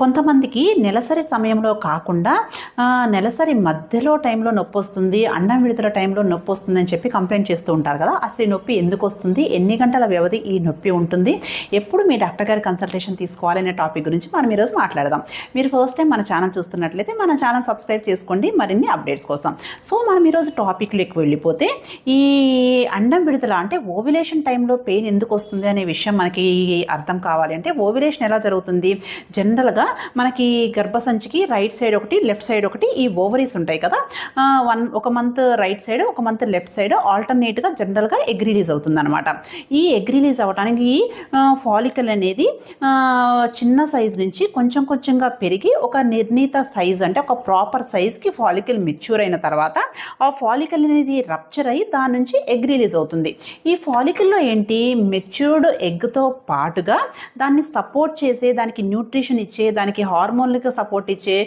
కొంతమందికి నెలసరి సమయంలో కాకుండా నెలసరి మధ్యలో టైంలో నొప్పి వస్తుంది అన్నం విడుదల టైంలో నొప్పి వస్తుంది అని చెప్పి కంప్లైంట్ చేస్తూ ఉంటారు కదా. అసలు ఈ నొప్పి ఎందుకు వస్తుంది ఎన్ని గంటల వ్యవధి ఈ నొప్పి ఉంటుంది? ఎప్పుడు మీ డాక్టర్ గారి కన్సల్టేషన్ తీసుకోవాలనే టాపిక్ గురించి మనం ఈరోజు మాట్లాడదాం. మీరు ఫస్ట్ టైం మన ఛానల్ చూస్తున్నట్లయితే మన ఛానల్ సబ్స్క్రైబ్ చేసుకోండి. మరిన్ని అప్డేట్స్ కోసం. సో మనం ఈరోజు టాపిక్లోకి వెళ్ళిపోతే ఈ అండం విడుదల అంటే ఓవిలేషన్ టైంలో పెయిన్ ఎందుకు వస్తుంది అనే విషయం మనకి అర్థం కావాలి అంటే ఓవిలేషన్ ఎలా జరుగుతుంది? జనరల్గా మనకి గర్భసంచికి రైట్ సైడ్ ఒకటి లెఫ్ట్ సైడ్ ఒకటి ఈ ఓవరీస్ ఉంటాయి కదా. వన్ ఒక మంత్ రైట్ సైడ్ ఒక మంత్ లెఫ్ట్ సైడ్ ఆల్టర్నేట్గా జనరల్గా ఎగ్ రిలీజ్ అవుతుంది అనమాట ఈ ఎగ్ రిలీజ్ అవ్వడానికి ఫాలికల్ అనేది చిన్న సైజ్ నుంచి కొంచెం కొంచెంగా పెరిగి ఒక నిర్ణీత సైజ్ అంటే ఒక ప్రాపర్ సైజ్కి ఫాలికల్ మెచ్యూర్ అయిన తర్వాత ఆ ఫాలికల్ అనేది రప్చర్ అయ్యి దాని నుంచి ఎగ్ రిలీజ్ అవుతుంది. ఈ ఫాలికల్లో ఏంటి? మెచ్యూర్డ్ ఎగ్తో పాటుగా దాన్ని సపోర్ట్ చేసే దానికి న్యూట్రిషన్ ఇచ్చే దానికి హార్మోన్లకు సపోర్ట్ ఇచ్చే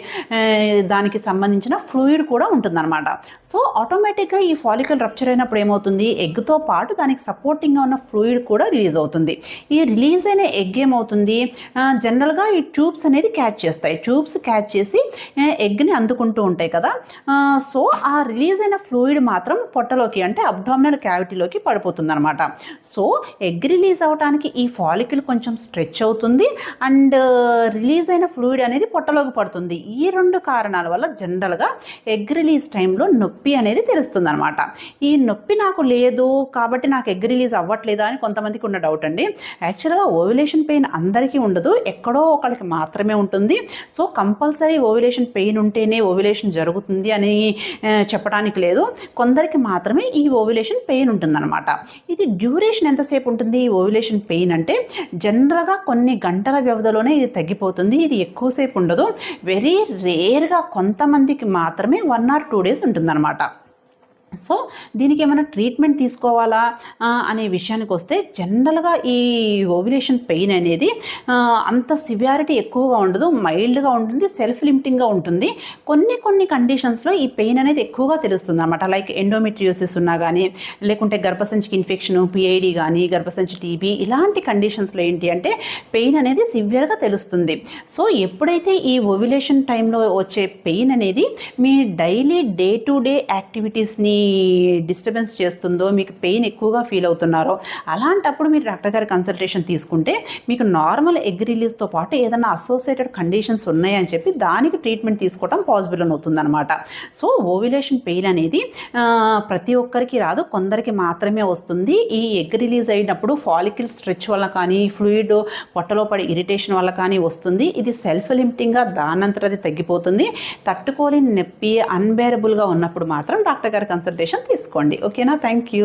దానికి సంబంధించిన ఫ్లూయిడ్ కూడా ఉంటుందన్నమాట. సో ఆటోమేటిక్గా ఈ ఫాలికల్ రప్చర్ అయినప్పుడు ఏమవుతుంది? ఎగ్తో పాటు దానికి సపోర్టింగ్గా ఉన్న ఫ్లూయిడ్ కూడా రిలీజ్ అవుతుంది. ఈ రిలీజ్ అయిన ఎగ్ ఏమవుతుంది? జనరల్గా ఈ ట్యూబ్స్ అనేది క్యాచ్ చేస్తాయి. ట్యూబ్స్ క్యాచ్ చేసి ఎగ్ని అందుకుంటూ ఉంటాయి కదా. సో ఆ రిలీజ్ అయిన ఫ్లూయిడ్ మాత్రం పొట్టలోకి అంటే అబ్డామినల్ క్యావిటీలోకి పడిపోతుంది అనమాట సో ఎగ్ రిలీజ్ అవడానికి ఈ ఫాలికల్ కొంచెం స్ట్రెచ్ అవుతుంది. అండ్ రిలీజ్ అయిన ఫ్లూయిడ్ అనేది పొట్టలోకి పడుతుంది. ఈ రెండు కారణాల వల్ల జనరల్గా ఎగ్ రిలీజ్ టైంలో నొప్పి అనేది తెలుస్తుంది అనమాట ఈ నొప్పి నాకు లేదు కాబట్టి నాకు ఎగ్ రిలీజ్ అవ్వట్లేదా అని కొంతమందికి ఉన్న డౌట్ అండి. యాక్చువల్గా ఓవిలేషన్ పెయిన్ అందరికీ ఉండదు ఎక్కడో ఒకరికి మాత్రమే ఉంటుంది. సో కంపల్సరీ ఓవిలేషన్ పెయిన్ ఉంటేనే ఓవిలేషన్ జరుగుతుంది అని చెప్పడానికి లేదు. కొందరికి మాత్రమే ఈ ఓవిలేషన్ పెయిన్ ఉంటుందన్నమాట. ఇది డ్యూరేషన్ ఎంతసేపు ఉంటుంది? ఈ ఓవిలేషన్ పెయిన్ అంటే జనరల్గా కొన్ని గంటల వ్యవధిలోనే ఇది తగ్గిపోతుంది. ఇది ఎక్కువసేపు ఉండదు. వెరీ రేర్గా కొంతమందికి మాత్రమే వన్ ఆర్ టూ డేస్ ఉంటుందన్నమాట. సో దీనికి ఏమైనా ట్రీట్మెంట్ తీసుకోవాలా అనే విషయానికి వస్తే జనరల్గా ఈ ఓవిలేషన్ పెయిన్ అనేది అంత సివియారిటీ ఎక్కువగా ఉండదు మైల్డ్గా ఉంటుంది సెల్ఫ్ లిమిటింగ్గా ఉంటుంది. కొన్ని కొన్ని కండిషన్స్లో ఈ పెయిన్ అనేది ఎక్కువగా తెలుస్తుంది అనమాట లైక్ ఎండోమెట్రియోసిస్ ఉన్నా కానీ లేకుంటే గర్భసంచికి ఇన్ఫెక్షన్ పిఐడి కానీ గర్భసంచి టీబీ ఇలాంటి కండిషన్స్లో ఏంటి అంటే పెయిన్ అనేది సివియర్గా తెలుస్తుంది. సో ఎప్పుడైతే ఈ ఓవిలేషన్ టైంలో వచ్చే పెయిన్ అనేది మీ డైలీ డే టు డే యాక్టివిటీస్ని డిస్టర్బెన్స్ చేస్తుందో మీకు పెయిన్ ఎక్కువగా ఫీల్ అవుతున్నారో అలాంటప్పుడు మీరు డాక్టర్ గారి కన్సల్టేషన్ తీసుకుంటే మీకు నార్మల్ ఎగ్ రిలీజ్తో పాటు ఏదైనా అసోసియేటెడ్ కండిషన్స్ ఉన్నాయని చెప్పి దానికి ట్రీట్మెంట్ తీసుకోవడం పాసిబుల్ అనమాట సో ఓవిలేషన్ పెయిన్ అనేది ప్రతి ఒక్కరికి రాదు కొందరికి మాత్రమే వస్తుంది. ఈ ఎగ్ రిలీజ్ అయినప్పుడు ఫాలికిల్ స్ట్రెచ్ వల్ల కానీ ఫ్లూయిడ్ పొట్టలో పడి ఇరిటేషన్ వల్ల కానీ వస్తుంది. ఇది సెల్ఫ్ లిమిటింగ్గా దానంతరది తగ్గిపోతుంది. తట్టుకోలేని నొప్పి అన్బేరబుల్గా ఉన్నప్పుడు మాత్రం డాక్టర్ గారి కన్సల్టేషన్ తీసుకోండి. ఓకేనా థ్యాంక్ యూ